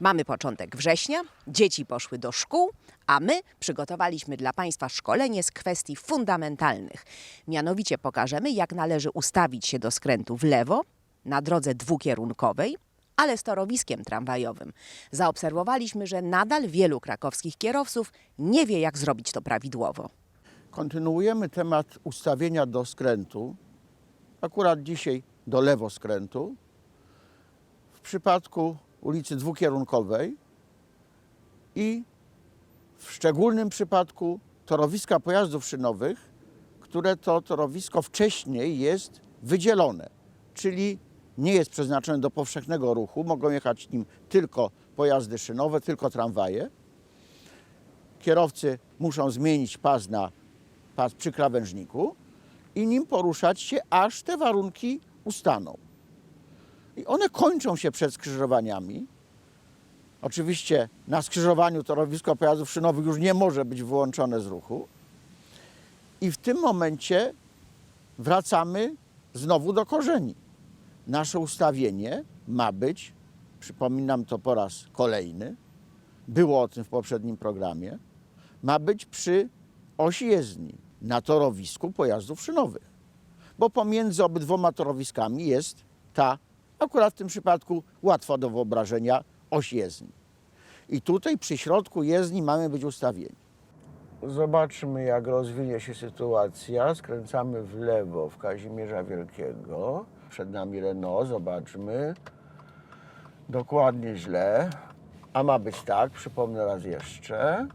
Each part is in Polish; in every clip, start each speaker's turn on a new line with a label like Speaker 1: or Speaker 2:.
Speaker 1: Mamy początek września, dzieci poszły do szkół, a my przygotowaliśmy dla Państwa szkolenie z kwestii fundamentalnych. Mianowicie pokażemy, jak należy ustawić się do skrętu w lewo na drodze dwukierunkowej, ale z torowiskiem tramwajowym. Zaobserwowaliśmy, że nadal wielu krakowskich kierowców nie wie, jak zrobić to prawidłowo.
Speaker 2: Kontynuujemy temat ustawienia do skrętu. Akurat dzisiaj do lewoskrętu. W przypadku ulicy dwukierunkowej i w szczególnym przypadku torowiska pojazdów szynowych, które to torowisko wcześniej jest wydzielone, czyli nie jest przeznaczone do powszechnego ruchu, mogą jechać nim tylko pojazdy szynowe, tylko tramwaje. Kierowcy muszą zmienić pas na pas przy krawężniku i nim poruszać się, aż te warunki ustaną. I one kończą się przed skrzyżowaniami. Oczywiście na skrzyżowaniu torowisko pojazdów szynowych już nie może być wyłączone z ruchu. I w tym momencie wracamy znowu do korzeni. Nasze ustawienie ma być, przypominam to po raz kolejny, było o tym w poprzednim programie, ma być przy osi jezdni na torowisku pojazdów szynowych. Bo pomiędzy obydwoma torowiskami jest ta, akurat w tym przypadku łatwa do wyobrażenia, oś jezdni. I tutaj przy środku jezdni mamy być ustawieni. Zobaczmy, jak rozwinie się sytuacja. Skręcamy w lewo w Kazimierza Wielkiego. Przed nami Renault, zobaczmy. Dokładnie źle. A ma być tak, przypomnę raz jeszcze.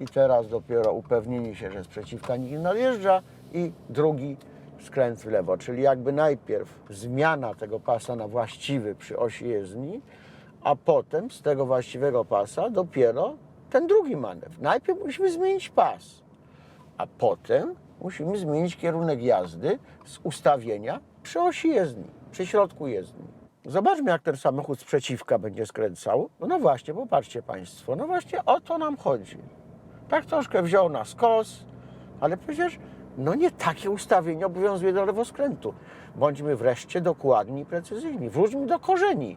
Speaker 2: I teraz dopiero upewnienie się, że z przeciwka nikt nie nadjeżdża i drugi skręt w lewo, czyli jakby najpierw zmiana tego pasa na właściwy przy osi jezdni, a potem z tego właściwego pasa dopiero ten drugi manewr. Najpierw musimy zmienić pas, a potem musimy zmienić kierunek jazdy z ustawienia przy osi jezdni, przy środku jezdni. Zobaczmy, jak ten samochód z przeciwka będzie skręcał. No, no właśnie, popatrzcie Państwo, no właśnie o to nam chodzi. Tak troszkę wziął na skos, ale przecież no nie takie ustawienie obowiązuje do lewoskrętu. Bądźmy wreszcie dokładni i precyzyjni. Wróćmy do korzeni.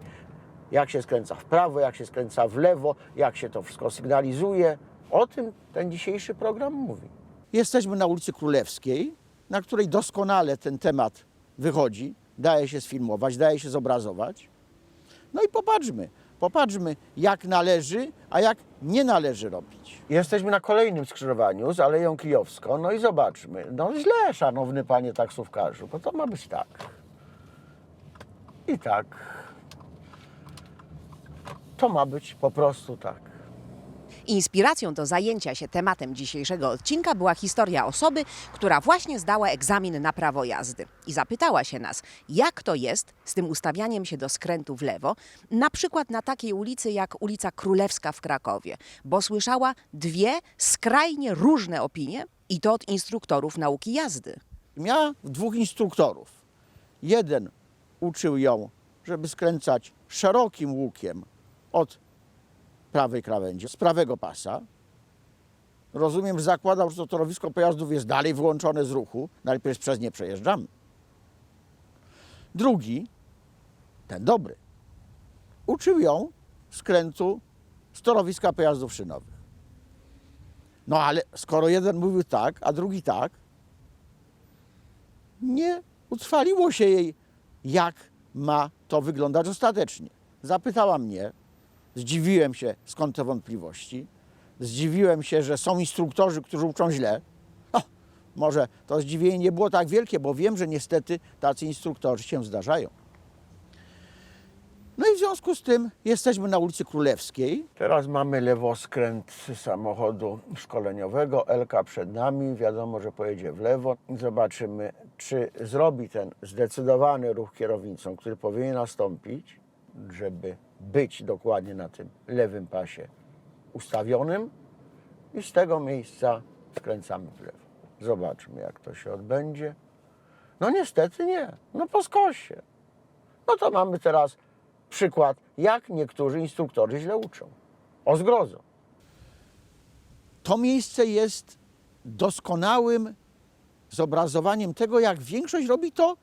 Speaker 2: Jak się skręca w prawo, jak się skręca w lewo, jak się to wszystko sygnalizuje. O tym ten dzisiejszy program mówi. Jesteśmy na ulicy Królewskiej, na której doskonale ten temat wychodzi. Daje się sfilmować, daje się zobrazować. No i popatrzmy, popatrzmy jak należy, a jak nie należy robić. Jesteśmy na kolejnym skrzyżowaniu z Aleją Kijowską, no i zobaczmy. No źle, szanowny panie taksówkarzu, bo to ma być tak. I tak. To ma być po prostu tak.
Speaker 1: Inspiracją do zajęcia się tematem dzisiejszego odcinka była historia osoby, która właśnie zdała egzamin na prawo jazdy i zapytała się nas, jak to jest z tym ustawianiem się do skrętu w lewo, na przykład na takiej ulicy jak ulica Królewska w Krakowie, bo słyszała dwie skrajnie różne opinie i to od instruktorów nauki jazdy.
Speaker 2: Miała dwóch instruktorów. Jeden uczył ją, żeby skręcać szerokim łukiem od prawej krawędzi, z prawego pasa. Rozumiem, że zakładał, że to torowisko pojazdów jest dalej wyłączone z ruchu, przecież przez nie przejeżdżamy. Drugi, ten dobry, uczył ją skrętu z torowiska pojazdów szynowych. No ale skoro jeden mówił tak, a drugi tak, nie utrwaliło się jej, jak ma to wyglądać ostatecznie. Zapytała mnie, zdziwiłem się, skąd te wątpliwości. Zdziwiłem się, że są instruktorzy, którzy uczą źle. O, może to zdziwienie nie było tak wielkie, bo wiem, że niestety tacy instruktorzy się zdarzają. No i w związku z tym jesteśmy na ulicy Królewskiej. Teraz mamy lewoskręt samochodu szkoleniowego. Elka przed nami. Wiadomo, że pojedzie w lewo. Zobaczymy, czy zrobi ten zdecydowany ruch kierownicą, który powinien nastąpić, żeby być dokładnie na tym lewym pasie ustawionym i z tego miejsca skręcamy w lewo. Zobaczmy, jak to się odbędzie. No niestety nie. No po skosie. No to mamy teraz przykład, jak niektórzy instruktorzy źle uczą. O zgrozo. To miejsce jest doskonałym zobrazowaniem tego, jak większość robi to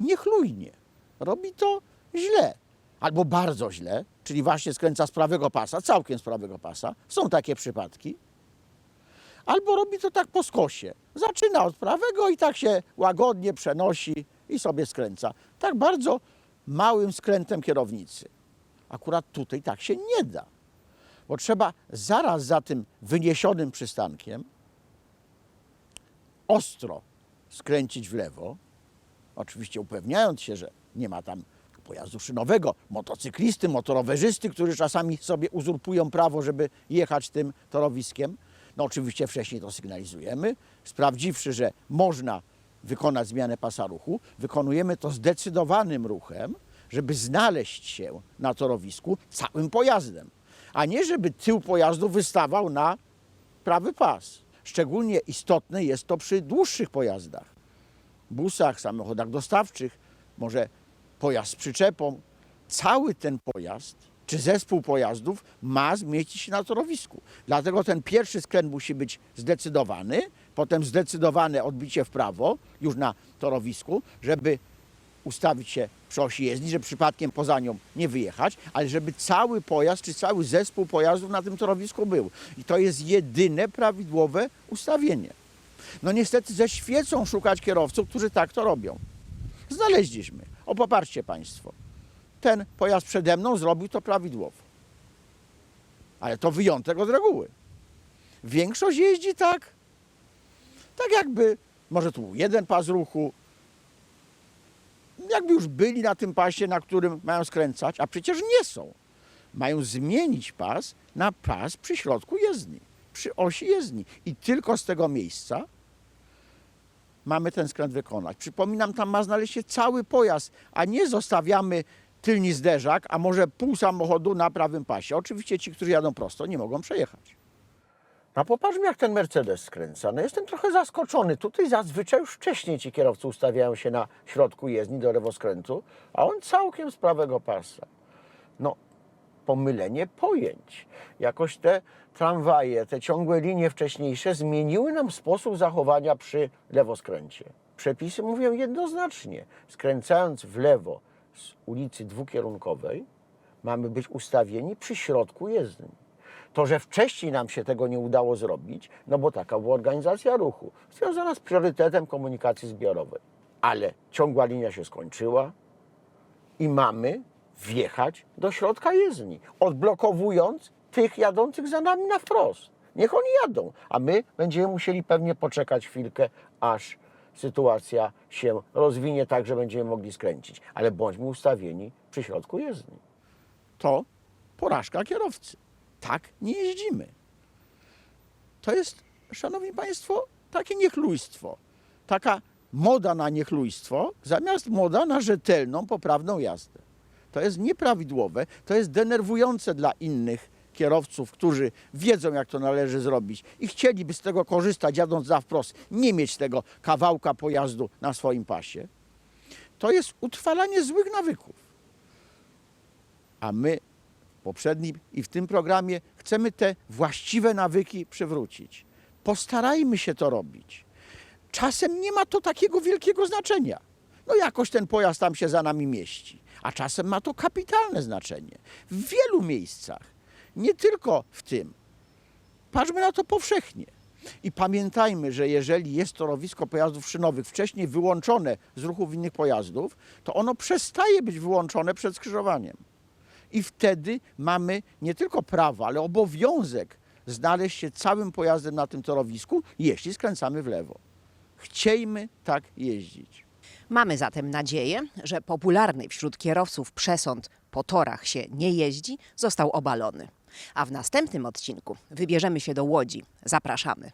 Speaker 2: niechlujnie. Robi to źle. Albo bardzo źle, czyli właśnie skręca z prawego pasa, całkiem z prawego pasa. Są takie przypadki. Albo robi to tak po skosie. Zaczyna od prawego i tak się łagodnie przenosi i sobie skręca. Tak bardzo małym skrętem kierownicy. Akurat tutaj tak się nie da, bo trzeba zaraz za tym wyniesionym przystankiem ostro skręcić w lewo, oczywiście upewniając się, że nie ma tam pojazdu szynowego, motocyklisty, motorowerzysty, którzy czasami sobie uzurpują prawo, żeby jechać tym torowiskiem. No oczywiście wcześniej to sygnalizujemy, sprawdziwszy, że można wykonać zmianę pasa ruchu, wykonujemy to zdecydowanym ruchem, żeby znaleźć się na torowisku całym pojazdem, a nie żeby tył pojazdu wystawał na prawy pas. Szczególnie istotne jest to przy dłuższych pojazdach busach, samochodach dostawczych, może pojazd z przyczepą. Cały ten pojazd czy zespół pojazdów ma zmieścić się na torowisku. Dlatego ten pierwszy skręt musi być zdecydowany, potem zdecydowane odbicie w prawo już na torowisku, żeby ustawić się przy osi jezdni, żeby przypadkiem poza nią nie wyjechać, ale żeby cały pojazd czy cały zespół pojazdów na tym torowisku był. I to jest jedyne prawidłowe ustawienie. No niestety ze świecą szukać kierowców, którzy tak to robią. Znaleźliśmy. O, popatrzcie Państwo. Ten pojazd przede mną zrobił to prawidłowo. Ale to wyjątek od reguły. Większość jeździ tak, tak jakby, może tu jeden pas ruchu, jakby już byli na tym pasie, na którym mają skręcać, a przecież nie są. Mają zmienić pas na pas przy środku jezdni, przy osi jezdni. I tylko z tego miejsca mamy ten skręt wykonać. Przypominam, tam ma znaleźć się cały pojazd, a nie zostawiamy tylni zderzak, a może pół samochodu na prawym pasie. Oczywiście ci, którzy jadą prosto, nie mogą przejechać. A popatrzmy, jak ten Mercedes skręca. No jestem trochę zaskoczony. Tutaj zazwyczaj już wcześniej ci kierowcy ustawiają się na środku jezdni do lewoskrętu, a on całkiem z prawego pasa. No, pomylenie pojęć. Jakoś te tramwaje, te ciągłe linie wcześniejsze zmieniły nam sposób zachowania przy lewoskręcie. Przepisy mówią jednoznacznie. Skręcając w lewo z ulicy dwukierunkowej, mamy być ustawieni przy środku jezdni. To, że wcześniej nam się tego nie udało zrobić, no bo taka była organizacja ruchu, związana z priorytetem komunikacji zbiorowej. Ale ciągła linia się skończyła i mamy wjechać do środka jezdni, odblokowując tych jadących za nami na wprost. Niech oni jadą, a my będziemy musieli pewnie poczekać chwilkę, aż sytuacja się rozwinie tak, że będziemy mogli skręcić. Ale bądźmy ustawieni przy środku jezdni. To porażka kierowcy. Tak nie jeździmy. To jest, szanowni państwo, takie niechlujstwo. Taka moda na niechlujstwo zamiast moda na rzetelną, poprawną jazdę. To jest nieprawidłowe, to jest denerwujące dla innych kierowców, którzy wiedzą, jak to należy zrobić i chcieliby z tego korzystać, jadąc za wprost, nie mieć tego kawałka pojazdu na swoim pasie. To jest utrwalanie złych nawyków. A my w poprzednim i w tym programie chcemy te właściwe nawyki przywrócić. Postarajmy się to robić. Czasem nie ma to takiego wielkiego znaczenia. No jakoś ten pojazd tam się za nami mieści. A czasem ma to kapitalne znaczenie. W wielu miejscach, nie tylko w tym. Patrzmy na to powszechnie. I pamiętajmy, że jeżeli jest torowisko pojazdów szynowych wcześniej wyłączone z ruchów innych pojazdów, to ono przestaje być wyłączone przed skrzyżowaniem. I wtedy mamy nie tylko prawo, ale obowiązek znaleźć się całym pojazdem na tym torowisku, jeśli skręcamy w lewo. Chciejmy tak jeździć.
Speaker 1: Mamy zatem nadzieję, że popularny wśród kierowców przesąd po torach się nie jeździ został obalony. A w następnym odcinku wybierzemy się do Łodzi. Zapraszamy.